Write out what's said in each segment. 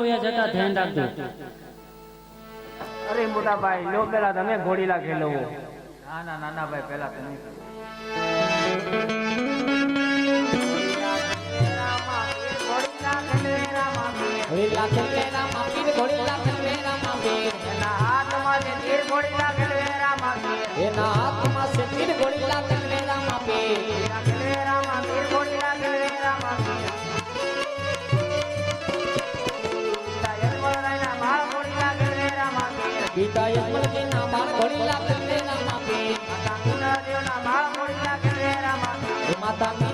દૂર જતા ધ્યાન રાખજો. અરે મોટા ભાઈ લો પેલા તમે ઘોડીલા ખેલો ના ના નાના ભાઈ પહેલા તમે ઘોડી પીર ઘોડીલા ખેલવે એના હાથમાં તીર. એના તીર ખેલવે રામા પીર પીર.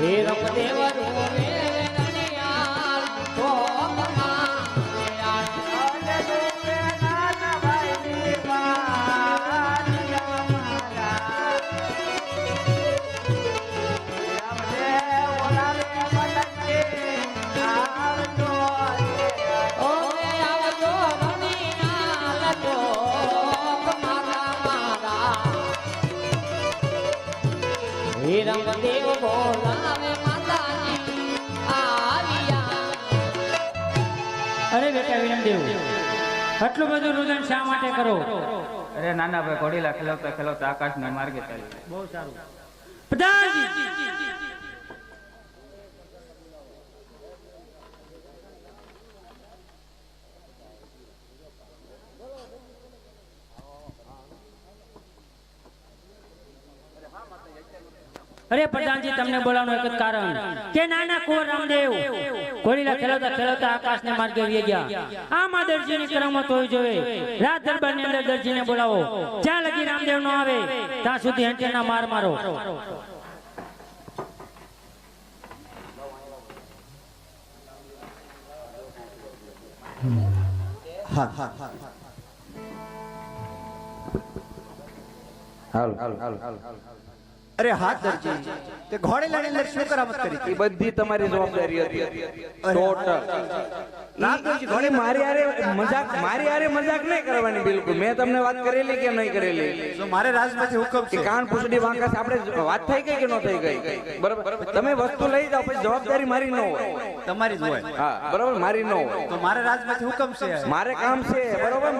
હે રમદેવ રમદેવ બોલાવે અરે બેટા વિરમદેવ આટલું બધું રુદન શા માટે કરો? અરે નાના ભાઈ ઘોડીલા ખેલવતા ખેલવતા આકાશના માર્ગે ચાલી બહુ સારું પ્રધાનજી અરે પ્રધાનજી તમને બોલાવવાનું એક જ કારણ. કે નાના કુંવર રામદેવ કોળીલા ખેલાતા ખેલાતા આકાશ ને માર્ગે વી ગયા. આમાં દરજીની કરામત હોવી જોઈએ રાત દરબારની અંદર દરજીને બોલાવો. જ્યાં લગી રામદેવ નો આવે ત્યાં સુધી હંટેના માર મારો. અરે હાથ દરજી. તે ઘોડેલાની અંદર શું કરામત કરી એ બધી તમારી જવાબદારી હતી. ટોટલ રામદેવજી ઘણી મારી હારે મજાક મારી હારે મજાક નહીં કરવાની બિલકુલ. મેં તમને વાત કરેલી કે નહીં કરેલી? તો મારે રાજમાંથી હુકમ કે છે. કાન પૂછડી વાંકાસ આપણે વાત થઈ ગઈ કે ન થઈ ગઈ? બરાબર? તમે વસ્તુ લઈ જાઓ પછી જવાબદારી મારી ન હોય. તમારી જ હોય. હા બરાબર? મારી ન હોય. તો મારે રાજમાંથી હુકમ છે. મારે કામ છે બરોબર?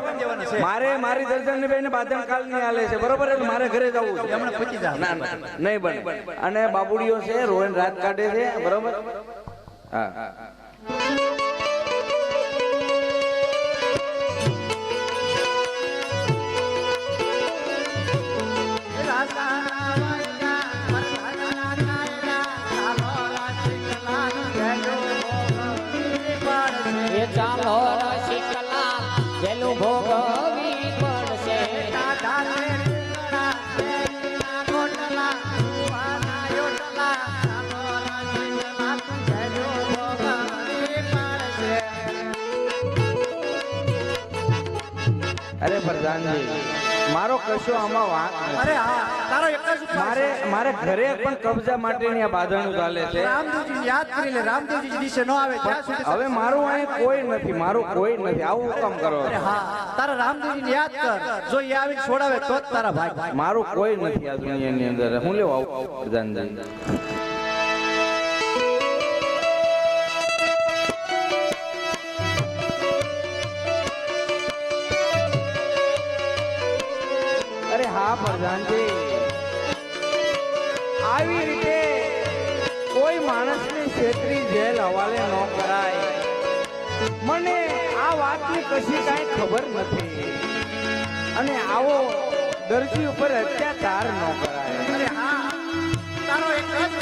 મારે મારી દર્શન બેન બાદન કાલની હાલે છે બરોબર? એટલે મારે ઘરે જવું છે. હમણાં પચી જા ના ના. નહીં બને. અને બાબુડીઓ છે રોહિણ રાત કાઢે છે, બરોબર? હા. ચાલો રસિકલા જેલું ભોગવી પ્રધાનજી મારો કશો આમાં વાત અરે હા તારો એક જ મારે મારે ઘરે પણ કબજા માટેની આ બાંધણું ચાલે છે. રામદેવજી યાદ કરી લે રામદેવજી ન આવે ત્યાં સુધી હવે મારું અહીં કોઈ નથી મારું કોઈ નથી. આવું કામ કરો. અરે હા તારા રામદેવજી યાદ કર. જો એ આવીને છોડાવે તો જ તારા ભાઈ. મારું કોઈ નથી આ દુનિયાની અંદર. હું લેવા આવું પ્રધાનજી? પ્રધાનજી આવી રીતે કોઈ માણસની છેતરી જેલ હવાલે ન કરાય. મને આ વાતની કશી કાંઈ ખબર નથી. અને આવો દરજી ઉપર અત્યાચાર ન કરાય. તારો એક જ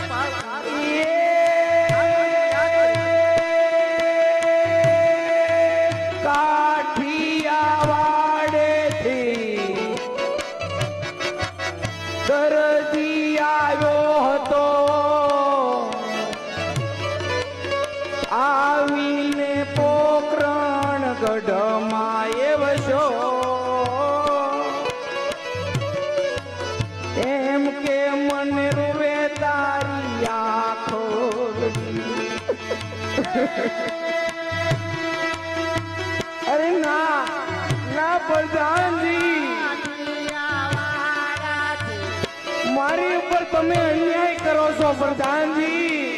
અરે ના ના પ્રધાનજી મારી ઉપર તમે અન્યાય કરો છો પ્રધાનજી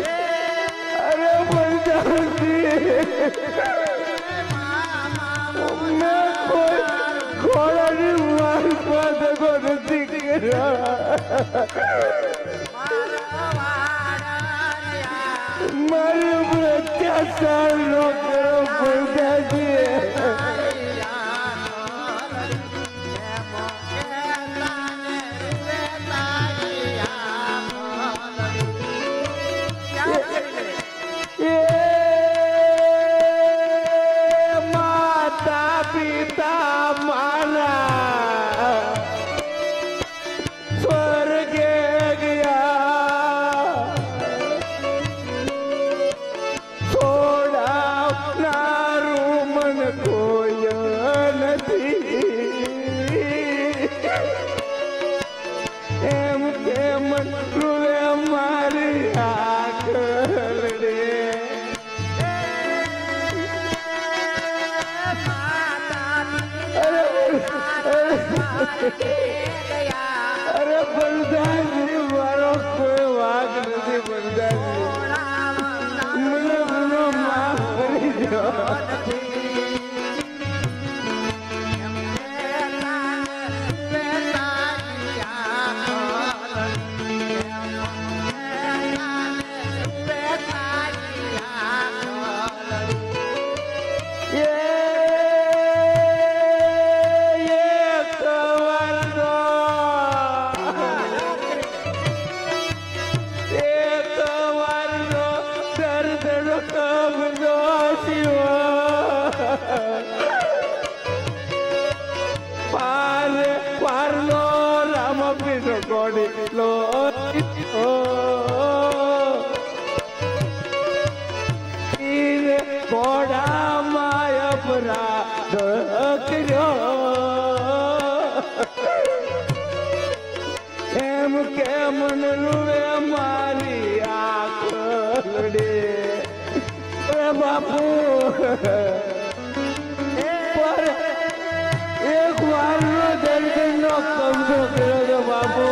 ખોળાની મારફત નથી કર્યા મારી ઉપર અત્યાચાર નો પિતા કેમ મન રૂવે મારી આખડે એ બાપુ એક વારનો નો કબજો કર્યો બાપુ.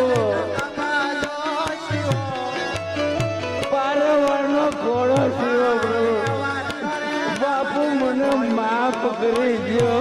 પારવાનો ઘોડો શિવો પ્રભુ બાપુ મને માફ કરી દો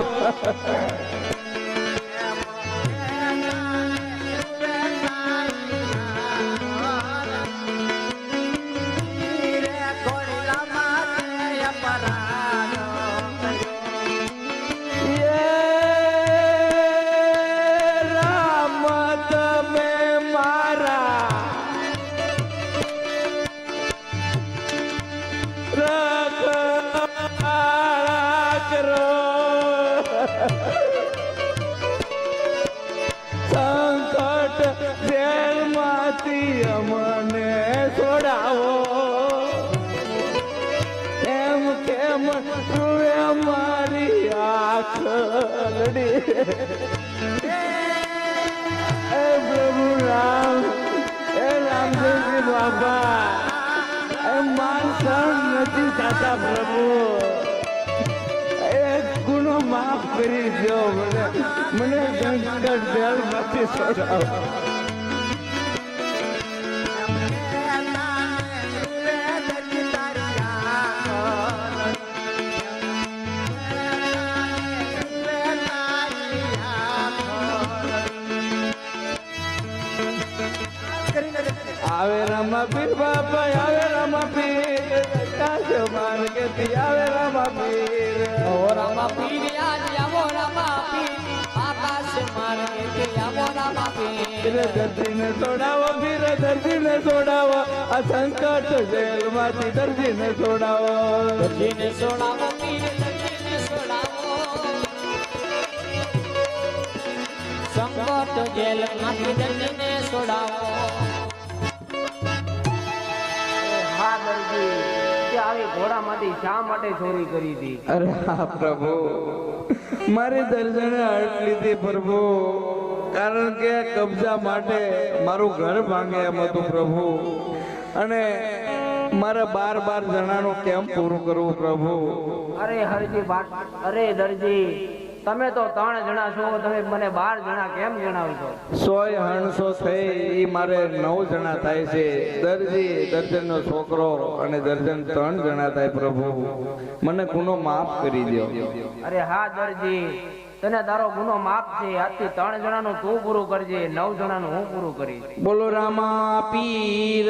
લડી એ પ્રભુ રામ, એ રામદેવજી બાબા એ માન સહન નથી થતા પ્રભુ. એક ગુનો માફ કરી દો મને મને સંકટ જેલમાંથી છોડાવો રામા પીર બાપા આવે રામા પીર. કાજો આવે રામા પીર. ઓ રામા પીર આજ આવો રામા પીર. આકાશ માર્ગે તે આવો રામા પીર. પીર દર્દીને છોડાવો પીર દર્દીને છોડાવો આ સંકટ દર્દીને છોડાવો પીર જેલમાંથી દર્દીને સોડાવો આવી ઘોડામાંથી શા માટે ચોરી કરી હતી? અરે હા પ્રભુ. મારી દર્શને હટ લીધી પ્રભુ. કારણ કે કબજા માટે મારું ઘર ભાંગે એમ હતું પ્રભુ. અને મારે બાર બાર જણાનું કેમ પૂરું કરવું પ્રભુ. અરે હરજી અરે દરજી તમે તો ત્રણ જણા છો તમે મને બાર જણા કેમ જણાવશો? સોય હણસો થઈ મારે નવ જણા થાય છે. દરજી દર્જનનો છોકરો અને દર્જન ત્રણ જણા થાય પ્રભુ. મને ગુનો માફ કરી દો અરે હા દરજી. તને તારો ગુનો માફ છે. આજથી ત્રણ જણાનું તું પૂરું કરજે નવ જણાનું હું પૂરું કરીશ. બોલો રામા પીર.